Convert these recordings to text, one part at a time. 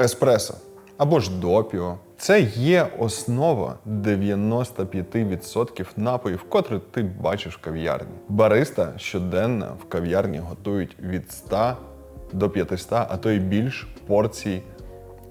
еспресо або ж допіо. Це є основа 95% напоїв, котрі ти бачиш в кав'ярні. Бариста щоденно в кав'ярні готують від 100 до 500, а то й більш порцій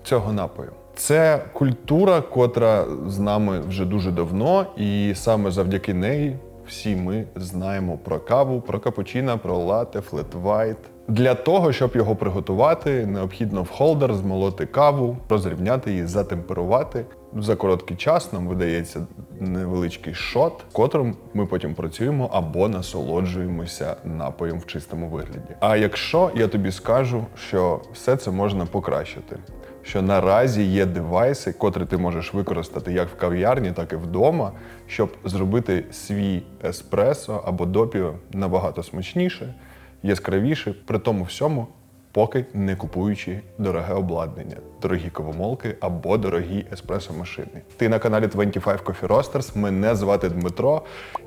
цього напою. Це культура, котра з нами вже дуже давно, і саме завдяки неї всі ми знаємо про каву, про капучино, про лате, флет-вайт. Для того, щоб його приготувати, необхідно в холдер змолоти каву, розрівняти її, затемперувати. За короткий час нам видається невеличкий шот, котрим ми потім працюємо або насолоджуємося напоєм в чистому вигляді. А якщо я тобі скажу, що все це можна покращити, що наразі є девайси, котрі ти можеш використати як в кав'ярні, так і вдома, щоб зробити свій еспресо або допіо набагато смачніше, яскравіше, при тому всьому, поки не купуючи дороге обладнання, дорогі кавомолки або дорогі еспресо-машини. Ти на каналі 25 Coffee Roasters, мене звати Дмитро,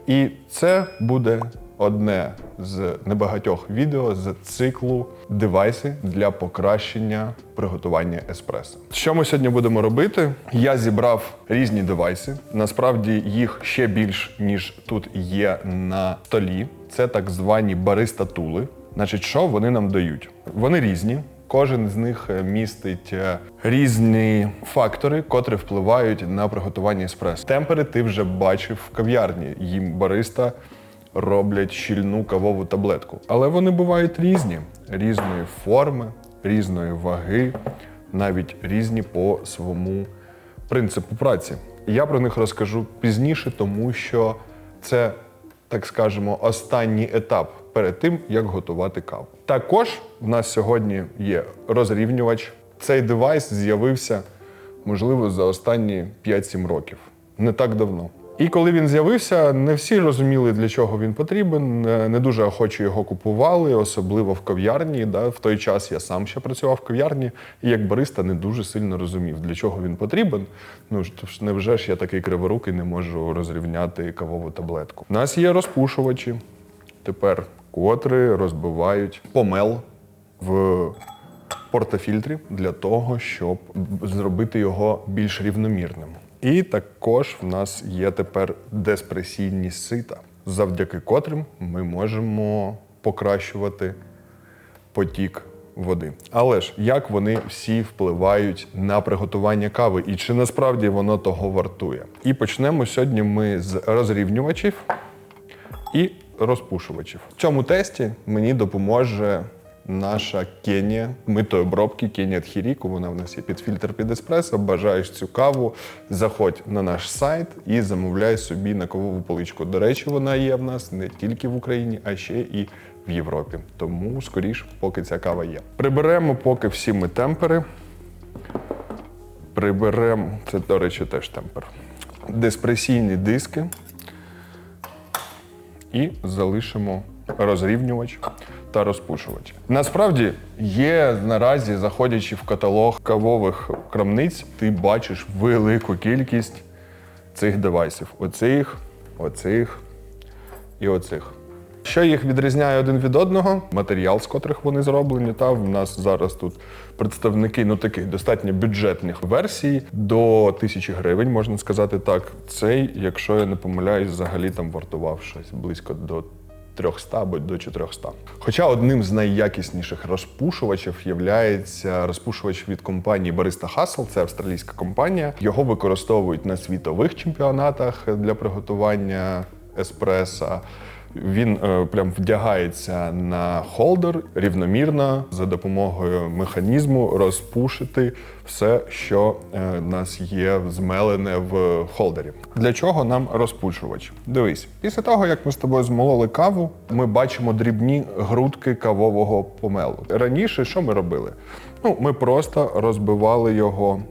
і це буде одне з небагатьох відео з циклу девайси для покращення приготування еспресо. Що ми сьогодні будемо робити? Я зібрав різні девайси. Насправді їх ще більш ніж тут є на столі. Це так звані бариста-тули. Значить, що вони нам дають? Вони різні. Кожен з них е, містить е, різні фактори, котрі впливають на приготування еспресо. Темпери ти вже бачив в кав'ярні. Їм бариста роблять щільну кавову таблетку. Але вони бувають різні, різної форми, різної ваги, навіть різні по своєму принципу праці. Я про них розкажу пізніше, тому що це, так скажемо, останній етап перед тим, як готувати каву. Також в нас сьогодні є розрівнювач. Цей девайс з'явився, можливо, за останні 5-7 років. Не так давно. І коли він з'явився, не всі розуміли, для чого він потрібен, не дуже охоче його купували, особливо в кав'ярні. Да? В той час я сам ще працював в кав'ярні, і як бариста не дуже сильно розумів, для чого він потрібен. Ну ж невже ж я такий криворукий не можу розрівняти кавову таблетку. У нас є розпушувачі тепер, котрі розбивають помел в портофільтрі для того, щоб зробити його більш рівномірним. І також в нас є тепер деспресійні сита, завдяки котрим ми можемо покращувати потік води. Але ж як вони всі впливають на приготування кави, і чи насправді воно того вартує? І почнемо сьогодні ми з розрівнювачів і розпушувачів. В цьому тесті мені допоможе наша Кенія митої обробки Кенія Тхіріку. Вона в нас є під фільтр під еспресо. Бажаєш цю каву, заходь на наш сайт і замовляй собі на кавову поличку. До речі, вона є в нас не тільки в Україні, а ще і в Європі. Тому скоріш, поки ця кава є. Приберемо поки всі ми темпери. Приберемо, це, до речі, теж темпер. Диспресійні диски і залишимо розрівнювач та розпушувач. Насправді є наразі, заходячи в каталог кавових крамниць, ти бачиш велику кількість цих девайсів: оцих, оцих і оцих. Що їх відрізняє один від одного? Матеріал, з котрих вони зроблені. Та в нас зараз тут представники ну таких достатньо бюджетних версій до тисячі гривень, можна сказати так. Цей, якщо я не помиляюсь, взагалі там вартував щось близько до 300 або до 400. Хоча одним з найякісніших розпушувачів є розпушувач від компанії Barista Hustle, це австралійська компанія. Його використовують на світових чемпіонатах для приготування еспреса. Він е, прям вдягається на холдер рівномірно за допомогою механізму розпушити все, що е, нас є змелене в холдері. Для чого нам розпушувач? Дивись, після того як ми з тобою змололи каву, ми бачимо дрібні грудки кавового помелу. Раніше що ми робили? Ну, ми просто розбивали його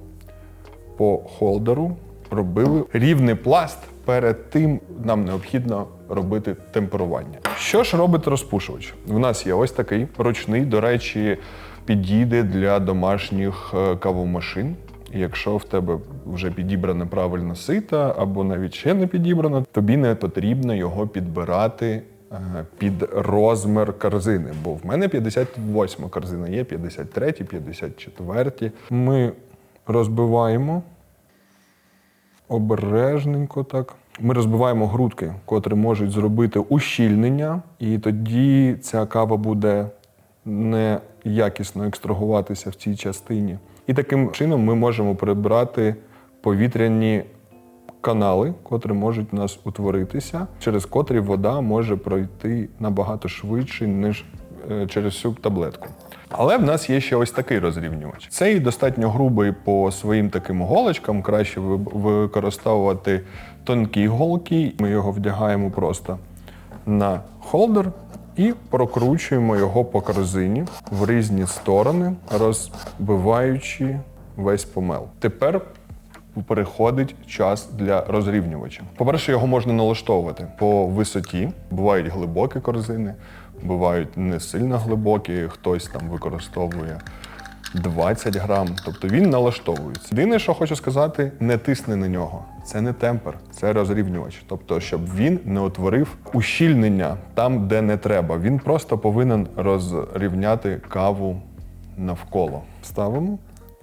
по холдеру, робили рівний пласт. Перед тим нам необхідно робити темперування. Що ж робить розпушувач? В нас є ось такий ручний, до речі, підійде для домашніх е, кавомашин. Якщо в тебе вже підібране правильно сито, або навіть ще не підібрано, тобі не потрібно його підбирати е, під розмір корзини. Бо в мене 58 корзина є, 53, 54. Ми розбиваємо обережненько так. Ми розбиваємо грудки, котрі можуть зробити ущільнення, і тоді ця кава буде неякісно екстрагуватися в цій частині. І таким чином ми можемо прибрати повітряні канали, котрі можуть у нас утворитися, через котрі вода може пройти набагато швидше, ніж е, через всю таблетку. Але в нас є ще ось такий розрівнювач. Цей достатньо грубий по своїм таким голочкам. Краще використовувати тонкі голки. Ми його вдягаємо просто на холдер і прокручуємо його по корзині в різні сторони, розбиваючи весь помел. Тепер переходить час для розрівнювача. По-перше, його можна налаштовувати по висоті. Бувають глибокі корзини, бувають не сильно глибокі, хтось там використовує 20 грам. Тобто він налаштовується. Єдине, що хочу сказати, не тисни на нього. Це не темпер, це розрівнювач. Тобто, щоб він не утворив ущільнення там, де не треба. Він просто повинен розрівняти каву навколо. Ставимо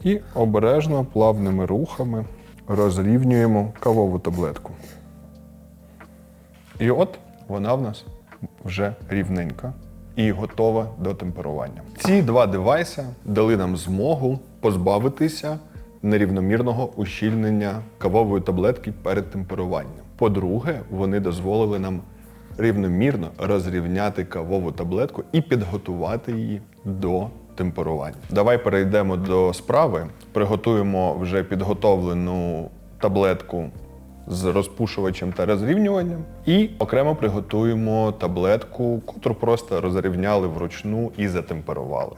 і обережно плавними рухами розрівнюємо кавову таблетку. І от вона в нас вже рівненька і готова до темперування. Ці два девайси дали нам змогу позбавитися нерівномірного ущільнення кавової таблетки перед темперуванням. По-друге, вони дозволили нам рівномірно розрівняти кавову таблетку і підготувати її до темперування. Давай перейдемо до справи. Приготуємо вже підготовлену таблетку з розпушувачем та розрівнюванням, і окремо приготуємо таблетку, котру просто розрівняли вручну і затемперували.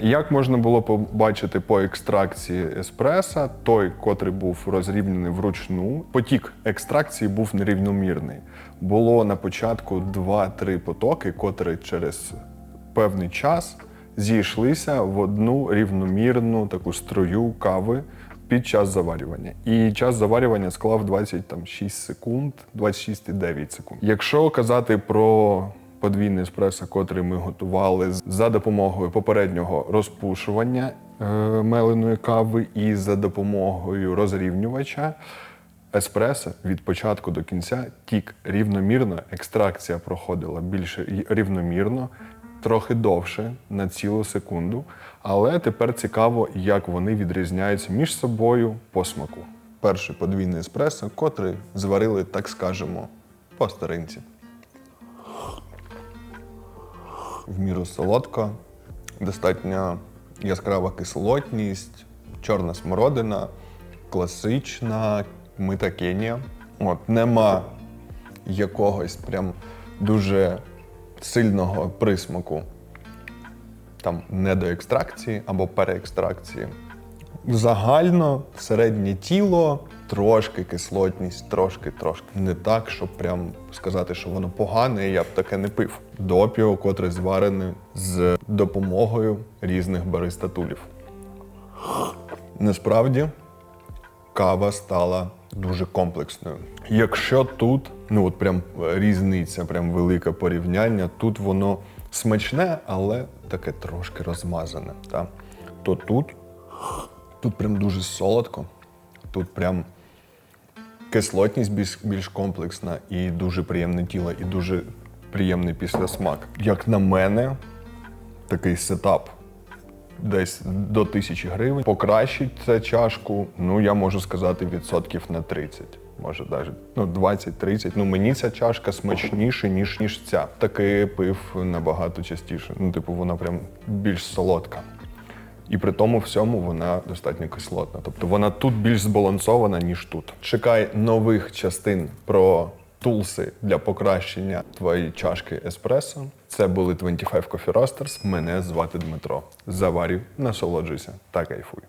Як можна було побачити по екстракції еспреса, той, котрий був розрівняний вручну, потік екстракції був нерівномірний. Було на початку 2-3 потоки, котрі через певний час зійшлися в одну рівномірну таку струю кави під час заварювання. І час заварювання склав 26 секунд, 26,9 секунд. Якщо казати про подвійний еспресо, котрий ми готували за допомогою попереднього розпушування е, меленої кави і за допомогою розрівнювача. Еспресо від початку до кінця тік рівномірно, екстракція проходила більш рівномірно, трохи довше на цілу секунду. Але тепер цікаво, як вони відрізняються між собою по смаку. Перший подвійний еспресо, котрий зварили, так скажемо, по старинці. В міру солодко, достатньо яскрава кислотність, чорна смородина, класична мита Кенія. От, нема якогось прям дуже сильного присмаку там недоекстракції або переекстракції. Загально середнє тіло, трошки кислотність, трошки, трошки. Не так, щоб прям сказати, що воно погане, я б таке не пив. Допіо, котре зварене з допомогою різних баристатулів. Насправді кава стала дуже комплексною. Якщо тут, ну от прям різниця, прям велике порівняння, тут воно смачне, але таке трошки розмазане. Та? То тут, тут прям дуже солодко, тут прям кислотність більш, більш комплексна і дуже приємне тіло, і дуже приємний післясмак. Як на мене, такий сетап десь до тисячі гривень. Покращить це чашку, ну я можу сказати, відсотків на 30. Може, навіть ну, 20-30. Ну мені ця чашка смачніша, ніж ніж ця. Таки пив набагато частіше. Ну, типу, вона прям більш солодка. І при тому всьому вона достатньо кислотна. Тобто вона тут більш збалансована, ніж тут. Чекай нових частин про тулси для покращення твоєї чашки еспресо. Це були 25 Coffee Roasters. Мене звати Дмитро. Заварів, насолоджуйся та кайфуй.